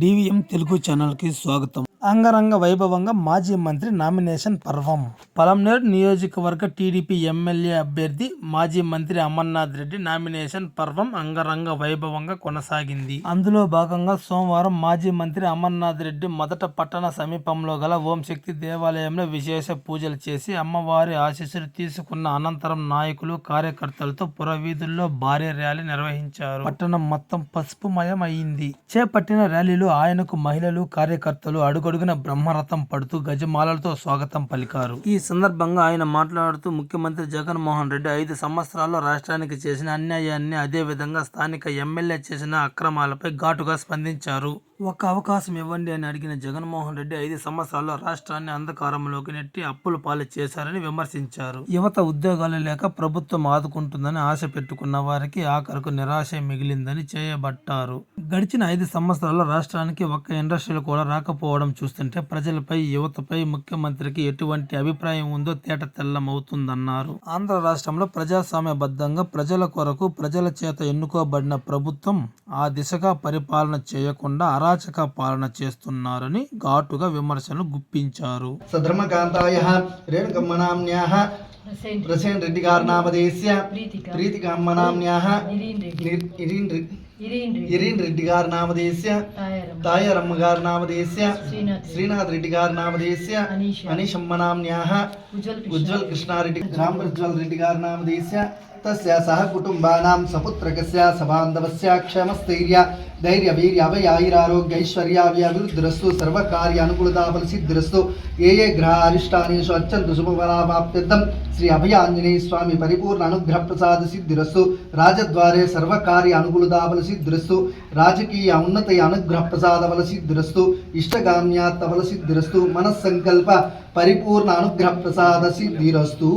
DVM Telugu ఛానల్కి స్వాగతం అంగరంగ వైభవంగా మాజీ మంత్రి నామినేషన్ పర్వం. పలంనేరు నియోజకవర్గ టీడీపీ ఎమ్మెల్యే అభ్యర్థి మాజీ మంత్రి అమర్నాథ్ రెడ్డి నామినేషన్ పర్వం అంగరంగ వైభవంగా కొనసాగింది. అందులో భాగంగా సోమవారం మాజీ మంత్రి అమర్నాథ్ రెడ్డి మొదట పట్టణ సమీపంలో గల ఓంశక్తి దేవాలయంలో విశేష పూజలు చేసి అమ్మవారి ఆశీస్సులు తీసుకున్న అనంతరం నాయకులు కార్యకర్తలతో పురవీధుల్లో భారీ ర్యాలీ నిర్వహించారు. పట్టణం మొత్తం పసుపుమయం అయింది చేపట్టిన ర్యాలీలో ఆయనకు మహిళలు కార్యకర్తలు అడుగు పొడుగున బ్రహ్మరథం పడుతూ గజమాలలతో స్వాగతం పలికారు. ఈ సందర్భంగా ఆయన మాట్లాడుతూ ముఖ్యమంత్రి జగన్మోహన్ రెడ్డి ఐదు సంవత్సరాల్లో రాష్ట్రానికి చేసిన అన్యాయాన్ని అదే విధంగా స్థానిక ఎమ్మెల్యే చేసిన అక్రమాలపై ఘాటుగా స్పందించారు. ఒక్క అవకాశం ఇవ్వండి అని అడిగిన జగన్మోహన్ రెడ్డి ఐదు సంవత్సరాల్లో రాష్ట్రాన్ని అంధకారంలోకి నెట్టి అప్పుల పాలు చేశారని విమర్శించారు. యువత ఉద్యోగాలు లేక ప్రభుత్వం ఆదుకుంటుందని ఆశ పెట్టుకున్న వారికి ఆఖరకు నిరాశ మిగిలిందని చేయబట్టారు. గడిచిన ఐదు సంవత్సరాల్లో రాష్ట్రానికి ఒక్క ఇండస్ట్రీలు కూడా రాకపోవడం చూస్తుంటే ప్రజలపై యువతపై ముఖ్యమంత్రికి ఎటువంటి అభిప్రాయం ఉందో తేట తెల్లమవుతుందన్నారు. ఆంధ్ర రాష్ట్రంలో ప్రజాస్వామ్యబద్ధంగా ప్రజల కొరకు ప్రజల చేత ఎన్నుకోబడిన ప్రభుత్వం ఆ దిశగా పరిపాలన చేయకుండా అరాచక పాలన చేస్తున్నారని ఘాటుగా విమర్శలు గుప్పించారు. సధర్మకాంతాయ రేణుకమ్మనామ్న్యాः ప్రసెంట్ ప్రసేన్ రెడ్డి గారి నామధేయస్య ప్రీతిక. ప్రీతికమ్మనామ్న్యాः నిరీన్ రెడ్డి. నిర్- ఇరీన్ రెడ్డి. గారి నామధేయస్య తాయారమ్మ. గారి నామధేయస్య శ్రీనాథ్ రెడ్డి. గారి నామధేయస్య అనీష. అనీషమ్మనామ్న్యాः ఉజ్వల్ ఉజ్వల్ కృష్ణారెడ్డి. రామ్ ప్రజ్వల్ రెడ్డి గారి నామధేయస్య తస్య సహ కుటుంబానాం సపుత్రకస్య సబాంధవస్య క్షేమస్థైర్య ధైర్య వీర్య అభయ ఆయురారోగ్య సర్వకార్య అనుకూలతా ఫలసిద్ధిరస్తు ఏ ఏ గ్రహ అరిష్టానేషు అత్యంత శుభఫలాభాప్త్యర్థం శ్రీ అభయాంజనేయ స్వామి పరిపూర్ణ అనుగ్రహ ప్రసాద సిద్ధిరస్తు రాజద్వారే సర్వకార్య అనుకూలతా ఫలసిద్ధిరస్తు రాజకీయ ఉన్నత అనుగ్రహ ప్రసాద ఫలసిద్ధిరస్తు ఇష్టగామ్యాత్త ఫలసిద్ధిరస్తు మనస్సంకల్ప పరిపూర్ణ అనుగ్రహ ప్రసాద సిద్ధిరస్తు